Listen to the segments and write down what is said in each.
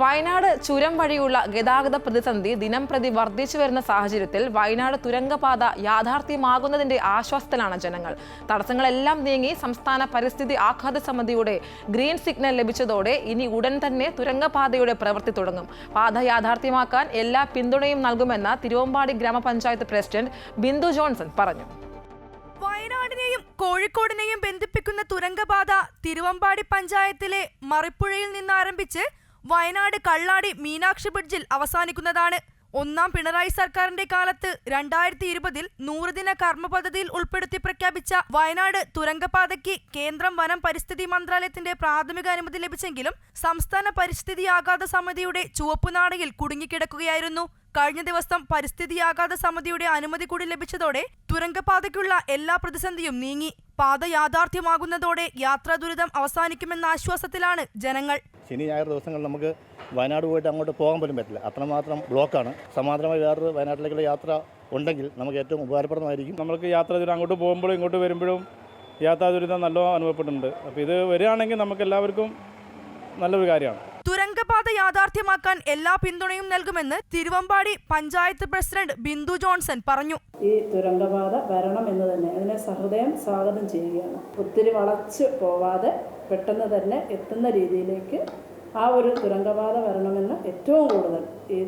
വയനാട് ചുരം വഴിയുള്ള ഗതാഗത പ്രതിസന്ധി ദിനം പ്രതി വർദ്ധിച്ചു വരുന്ന സാഹചര്യത്തിൽ വയനാട് തുരങ്കപാത യാഥാർത്ഥ്യമാകുന്നതിന്റെ ആശ്വാസത്തിലാണ് ജനങ്ങൾ. തടസ്സങ്ങളെല്ലാം നീങ്ങി സംസ്ഥാന പരിസ്ഥിതി ആഘാത സമിതിയുടെ ഗ്രീൻ സിഗ്നൽ ലഭിച്ചതോടെ ഇനി ഉടൻ തന്നെ തുരങ്കപാതയുടെ പ്രവൃത്തി തുടങ്ങും. പാത യാഥാർത്ഥ്യമാക്കാൻ എല്ലാ പിന്തുണയും നൽകുമെന്ന് തിരുവമ്പാടി ഗ്രാമപഞ്ചായത്ത് പ്രസിഡന്റ് ബിന്ദു ജോൺസൺ പറഞ്ഞു. വയനാടിനെയും കോഴിക്കോടിനെയും ബന്ധിപ്പിക്കുന്ന തുരങ്കപാത തിരുവമ്പാടി പഞ്ചായത്തിലെ മറിപ്പുഴയിൽ നിന്ന് ആരംഭിച്ച് വയനാട് കള്ളാടി മീനാക്ഷി ബ്രിഡ്ജിൽ അവസാനിക്കുന്നതാണ്. ഒന്നാം പിണറായി സർക്കാരിന്റെ കാലത്ത് രണ്ടായിരത്തി ഇരുപതിൽ നൂറുദിന കർമ്മ പദ്ധതിയിൽ ഉൾപ്പെടുത്തി പ്രഖ്യാപിച്ച വയനാട് തുരങ്കപാതയ്ക്ക് കേന്ദ്രം വനം പരിസ്ഥിതി മന്ത്രാലയത്തിന്റെ പ്രാഥമിക അനുമതി ലഭിച്ചെങ്കിലും സംസ്ഥാന പരിസ്ഥിതി ആഘാത സമിതിയുടെ ചുവപ്പുനാടയിൽ കുടുങ്ങിക്കിടക്കുകയായിരുന്നു. കഴിഞ്ഞ ദിവസം പരിസ്ഥിതി ആഘാത സമിതിയുടെ അനുമതി കൂടി ലഭിച്ചതോടെ തുരങ്കപാതയ്ക്കുള്ള എല്ലാ പ്രതിസന്ധിയും നീങ്ങി. പാത യാഥാർത്ഥ്യമാകുന്നതോടെ യാത്രാ ദുരിതം അവസാനിക്കുമെന്ന ആശ്വാസത്തിലാണ് ജനങ്ങൾ. ശനി ഞായർ ദിവസങ്ങളിൽ നമുക്ക് വയനാട് പോയിട്ട് അങ്ങോട്ട് പോകാൻ പോലും പറ്റില്ല. അത്രമാത്രം ബ്ലോക്കാണ്. സമാന്തരമായി വേറൊരു വയനാട്ടിലേക്കുള്ള യാത്ര ഉണ്ടെങ്കിൽ നമുക്ക് ഏറ്റവും ഉപകാരപ്രദമായിരിക്കും. നമുക്ക് യാത്ര ദുരിതം അങ്ങോട്ട് പോകുമ്പോഴും ഇങ്ങോട്ട് വരുമ്പോഴും യാത്രാ ദുരിതം നല്ലോണം അനുഭവപ്പെടുന്നുണ്ട്. അപ്പോൾ ഇത് വരികയാണെങ്കിൽ നമുക്ക് എല്ലാവർക്കും നല്ലൊരു കാര്യമാണ്. തുരങ്കപാത യാഥാർത്ഥ്യമാക്കാൻ എല്ലാ പിന്തുണയും നൽകുമെന്ന് തിരുവമ്പാടി പഞ്ചായത്ത് പ്രസിഡന്റ് ബിന്ദു ജോൺസൺ പറഞ്ഞു. ഈ തുരങ്കപാത വരണം എന്ന് തന്നെ അതിനെ സഹൃദയം സ്വാഗതം ചെയ്യുകയാണ്. ഒത്തിരി വളച്ച് പോവാതെ പെട്ടെന്ന് തന്നെ എത്തുന്ന രീതിയിലേക്ക് ആ ഒരു തുരങ്കപാത വരണമെന്ന് ഏറ്റവും കൂടുതൽ ഈ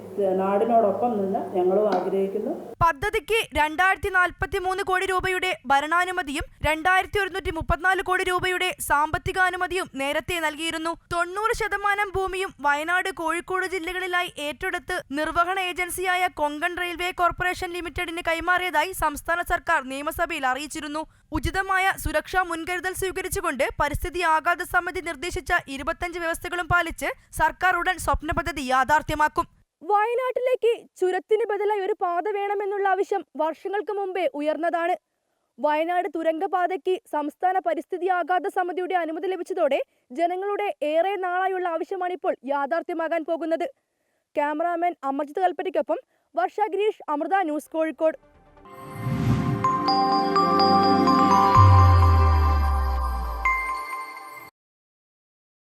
നാടിനോടൊപ്പം നിന്ന് ഞങ്ങളും ആഗ്രഹിക്കുന്നു. പദ്ധതിക്ക് രണ്ടായിരത്തി നാൽപ്പത്തി മൂന്ന് കോടി രൂപയുടെ ഭരണാനുമതിയും രണ്ടായിരത്തി ഒരുന്നൂറ്റി മുപ്പത്തിനാല് കോടി രൂപയുടെ സാമ്പത്തികാനുമതിയും നേരത്തെ നൽകിയിരുന്നു. തൊണ്ണൂറ് ശതമാനം ഭൂമിയും വയനാട് കോഴിക്കോട് ജില്ലകളിലായി ഏറ്റെടുത്ത് നിർവഹണ ഏജൻസിയായ കൊങ്കൺ റെയിൽവേ കോർപ്പറേഷൻ ലിമിറ്റഡിന് കൈമാറിയതായി സംസ്ഥാന സർക്കാർ നിയമസഭയിൽ അറിയിച്ചിരുന്നു. ഉചിതമായ സുരക്ഷാ മുൻകരുതൽ സ്വീകരിച്ചുകൊണ്ട് പരിസ്ഥിതി ആഘാത സമിതി നിർദ്ദേശിച്ച ഇരുപത്തഞ്ച് വ്യവസ്ഥകളും പാലിച്ച് സർക്കാർ ഉടൻ സ്വപ്ന പദ്ധതി യാഥാർത്ഥ്യമാക്കും. വയനാട്ടിലേക്ക് ചുരത്തിന് ബദലായി ഒരു പാത വേണമെന്നുള്ള ആവശ്യം വർഷങ്ങൾക്ക് മുമ്പേ ഉയർന്നതാണ്. വയനാട് തുരങ്കപാതയ്ക്ക് സംസ്ഥാന പരിസ്ഥിതി ആഘാത സമിതിയുടെ അനുമതി ലഭിച്ചതോടെ ജനങ്ങളുടെ ഏറെ നാളായുള്ള ആവശ്യമാണിപ്പോൾ യാഥാർത്ഥ്യമാകാൻ പോകുന്നത്. ക്യാമറാമാൻ അമർജിത് കൽപ്പറ്റയ്ക്കൊപ്പം വർഷ ഗിരീഷ് അമൃത ന്യൂസ് കോഴിക്കോട്.